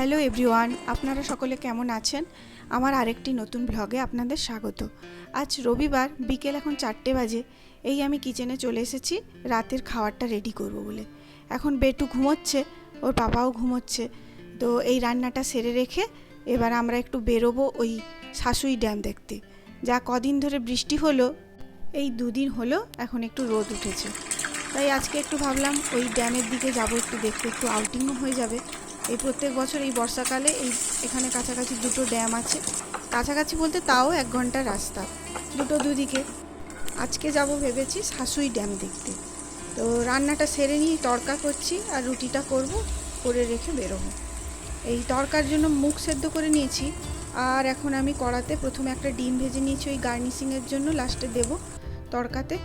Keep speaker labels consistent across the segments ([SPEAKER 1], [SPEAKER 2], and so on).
[SPEAKER 1] Hello everyone, আপনারা সকলে কেমন আছেন? আমার আরেকটি নতুন ব্লগে আপনাদের স্বাগত। আজ রবিবার, বিকেল এখন চারটে বাজে। এই আমি কিচেনে চলে এসেছি, রাতের খাবারটা রেডি করব বলে। এখন বেটু ঘুমোচ্ছে, ওর পাপাও ঘুমোচ্ছে। তো এই রান্নাটা সেরে রেখে এবার আমরা একটু বেরোবো ওই শাশুই ড্যাম দেখতে। যা কদিন ধরে বৃষ্টি হলো, এই দুদিন হলো এখন একটু রোদ উঠেছে। তাই আজকে একটু ভাবলাম ওই ড্যামের দিকে যাব, একটু দেখতে একটু আউটিংও হয়ে যাবে। এই প্রত্যেক বছর এই বর্ষাকালে এই এখানে কাছাকাছি দুটো ড্যাম আছে। কাছাকাছি বলতে তাও এক ঘণ্টার রাস্তা, দুটো দুদিকে। আজকে যাব ভেবেছি শাশুই ড্যাম দেখতে। তো রান্নাটা সেরে নিয়ে তড়কা করছি আর রুটিটা করব, করে রেখে বেরোবো। এই তড়কার জন্য মুখ সেদ্ধ করে নিয়েছি আর এখন আমি কড়াতে প্রথমে একটা ডিম ভেজে নিয়েছি ওই গার্নিশিংয়ের জন্য, লাস্টে দেবো তড়কাতে।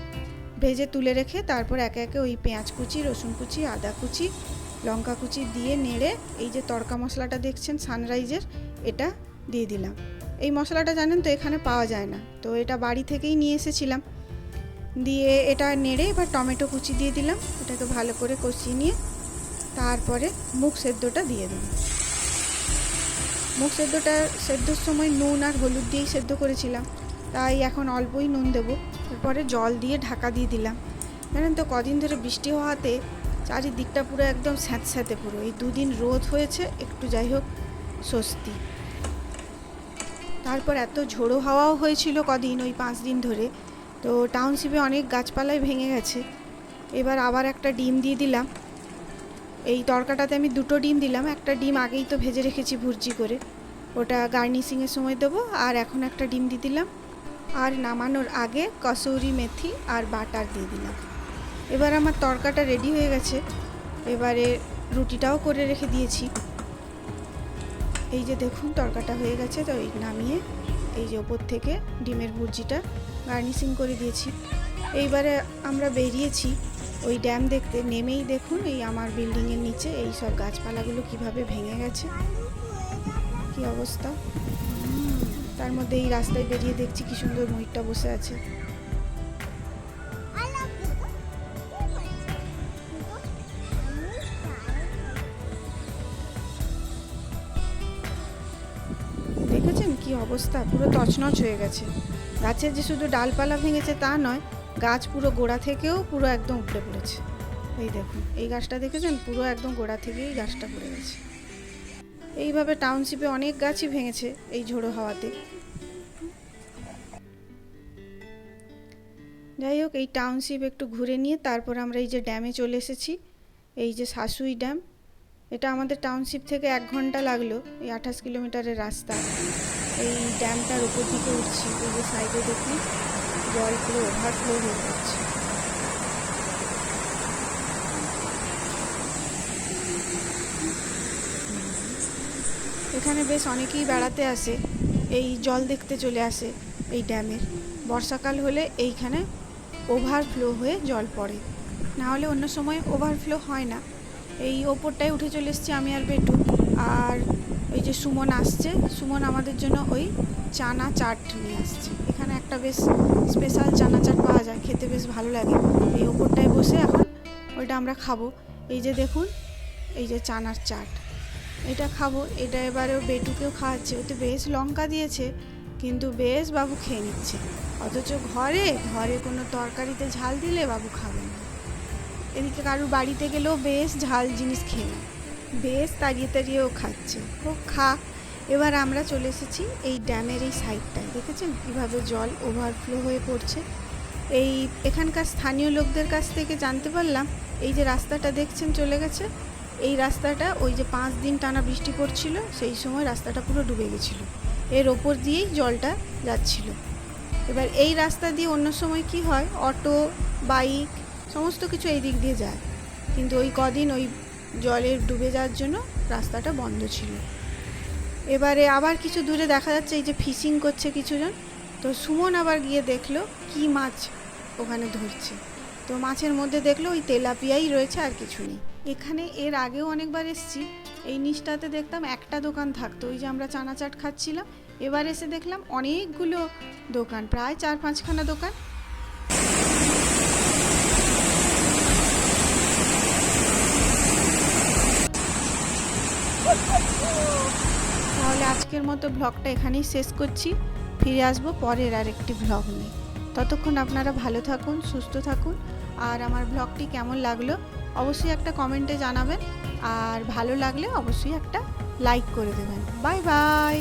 [SPEAKER 1] ভেজে তুলে রেখে তারপর একে একে ওই পেঁয়াজ কুচি, রসুন কুচি, আদা কুচি লঙ্কা কুচি দিয়ে নেড়ে এই যে তড়কা মশলাটা দেখছেন সানরাইজের এটা দিয়ে দিলাম। এই মশলাটা জানেন তো এখানে পাওয়া যায় না, তো এটা বাড়ি থেকেই নিয়ে এসেছিলাম। দিয়ে এটা নেড়ে এবার টমেটো কুচি দিয়ে দিলাম, এটাকে ভালো করে কষিয়ে নিয়ে তারপরে মুখ সেদ্ধটা দিয়ে দিলাম। মুখ সেদ্ধটা সেদ্ধর সময় নুন আর হলুদ দিয়েই সেদ্ধ করেছিলাম, তাই এখন অল্পই নুন দেবো। তারপরে জল দিয়ে ঢাকা দিয়ে দিলাম। জানেন তো কদিন ধরে বৃষ্টি হওয়াতে চারিদিকটা পুরো একদম স্যাঁতস্যাঁতে পুরো। এই দুদিন রোদ হয়েছে, একটু যাই হোক স্বস্তি। তারপর এত ঝোড়ো হাওয়াও হয়েছিল কদিন, ওই পাঁচ দিন ধরে। তো টাউনশিপে অনেক গাছপালাই ভেঙে গেছে। এবার আবার একটা ডিম দিয়ে দিলাম। এই তরকাটাতে আমি দুটো ডিম দিলাম, একটা ডিম আগেই তো ভেজে রেখেছি ভুর্জি করে। ওটা গার্নিশিংয়ের সময় দেবো, আর এখন একটা ডিম দিয়ে দিলাম। আর নামানোর আগে কসৌরি মেথি আর বাটার দিয়ে দিলাম। এবার আমার তরকাটা রেডি হয়ে গেছে। এবারে রুটিটাও করে রেখে দিয়েছি। এই যে দেখুন, তরকাটা হয়ে গেছে, তো নামিয়ে এই যে ওপর থেকে ডিমের ভুর্জিটা গার্নিশিং করে দিয়েছি। এইবারে আমরা বেরিয়েছি, ওই ড্যাম দেখতে। নেমেই দেখুন, এই আমার বিল্ডিংয়ের নিচে এই সব গাছপালাগুলো কীভাবে ভেঙে গেছে। কি অবস্থা? তার মধ্যে এই রাস্তায় বেরিয়ে দেখছি কি সুন্দর ময়ূরটা বসে আছে। কি অবস্থা? পুরো তছনছ হয়ে গেছে। গাছের যে শুধু ডালপালা ভেঙেছে তা নয়, গাছ পুরো গোড়া থেকেও পুরো একদম উপড়ে পড়েছে। এই দেখুন, এই গাছটা দেখেছেন? পুরো একদম গোড়া থেকেই গাছটা পড়ে গেছে। এইভাবে টাউনশিপে অনেক গাছই ভেঙেছে এই ঝোড়ো হাওয়াতে। যাই হোক, এই টাউনশিপ একটু ঘুরে নিয়ে তারপর আমরা এই যে ড্যামে চলে এসেছি, এই যে শাশুই ড্যাম, এটা আমাদের টাউনশিপ থেকে এক ঘণ্টা লাগল এই আঠাশ কিলোমিটারের রাস্তা। এই ড্যামটার উপর দিকে উঠছি যে সাইডে দেখুন, জল পুরো ওভারফ্লো হয়ে যাচ্ছে। এখানে বেশ অনেকেই বেড়াতে আসে, এই জল দেখতে চলে আসে এই ড্যামের বর্ষাকাল হলে এইখানে ওভারফ্লো হয়ে জল পড়ে। না হলে অন্য সময় ওভারফ্লো হয় না। এই ওপরটায় উঠে চলে এসেছি আমি আর বেটু। আর যে সুমন আসছে। সুমন আমাদের জন্য ওই চানা চাট নিয়ে আসছে। এখানে একটা বেশ স্পেশাল চানা চাট পাওয়া যায়। খেতে বেশ ভালো লাগে। এই ওপরটায় বসে এখন ওইটা আমরা খাব। এই যে দেখুন, এই যে চানার চাট। এটা খাব। এটা এবারে ওর বেটুকেও খাওয়াচ্ছে। ওতে বেশ লঙ্কা দিয়েছে, কিন্তু বেশ বাবু খেয়ে নিচ্ছে। অথচ ঘরে ঘরে কোনো তরকারিতে ঝাল দিলে বাবু খাবে না। এদিকে কারুর বাড়িতে গেলেও বেশ ঝাল জিনিস খেয়ে নেয়। বেশ তাড়িয়ে তাড়িয়েও খাচ্ছে। ও খা। এবার আমরা চলে এসেছি এই ড্যামের এই সাইডটায়। দেখেছেন? কীভাবে জল ওভারফ্লো হয়ে পড়ছে। এই এখানকার স্থানীয় লোকদের কাছ থেকে জানতে পারলাম, এই যে রাস্তাটা দেখছেন চলে গেছে, এই রাস্তাটা ওই যে পাঁচ দিন টানা বৃষ্টি পড়ছিল, সেই সময় রাস্তাটা পুরো ডুবে গেছিল। এর ওপর দিয়েই জলটা যাচ্ছিল। এবার এই রাস্তা দিয়ে অন্য সময় কি হয়? অটো, বাইক, সমস্ত কিছু এই দিক দিয়ে যায়। কিন্তু ওই কদিন ওই জলের ডুবে যাওয়ার জন্য রাস্তাটা বন্ধ ছিল। এবারে আবার কিছু দূরে দেখা যাচ্ছে, এই যে ফিশিং করছে কিছুজন। তো সুমন আবার গিয়ে দেখল, কি মাছ ওখানে ধরছে। তো মাছের মধ্যে দেখল, ওই তেলাপিয়াই রয়েছে আর কিছু নেই। এখানে এর আগেও অনেকবার এসেছি। এই নিচটাতে দেখতাম একটা দোকান থাকতো, ওই যে আমরা চানাচাট খাচ্ছিলাম। এবার এসে দেখলাম অনেকগুলো দোকান, প্রায় চার পাঁচখানা দোকান। তাহলে আজকের মতো ব্লগটা এখানেই শেষ করছি। ফিরে আসব পরের আর একটি ব্লগ নিয়ে। ততক্ষণ আপনারা ভালো থাকুন, সুস্থ থাকুন। আর আমার ব্লগটি কেমন লাগল অবশ্যই একটা কমেন্টে জানাবেন। আর ভালো লাগলে অবশ্যই একটা লাইক করে দেবেন। Bye bye!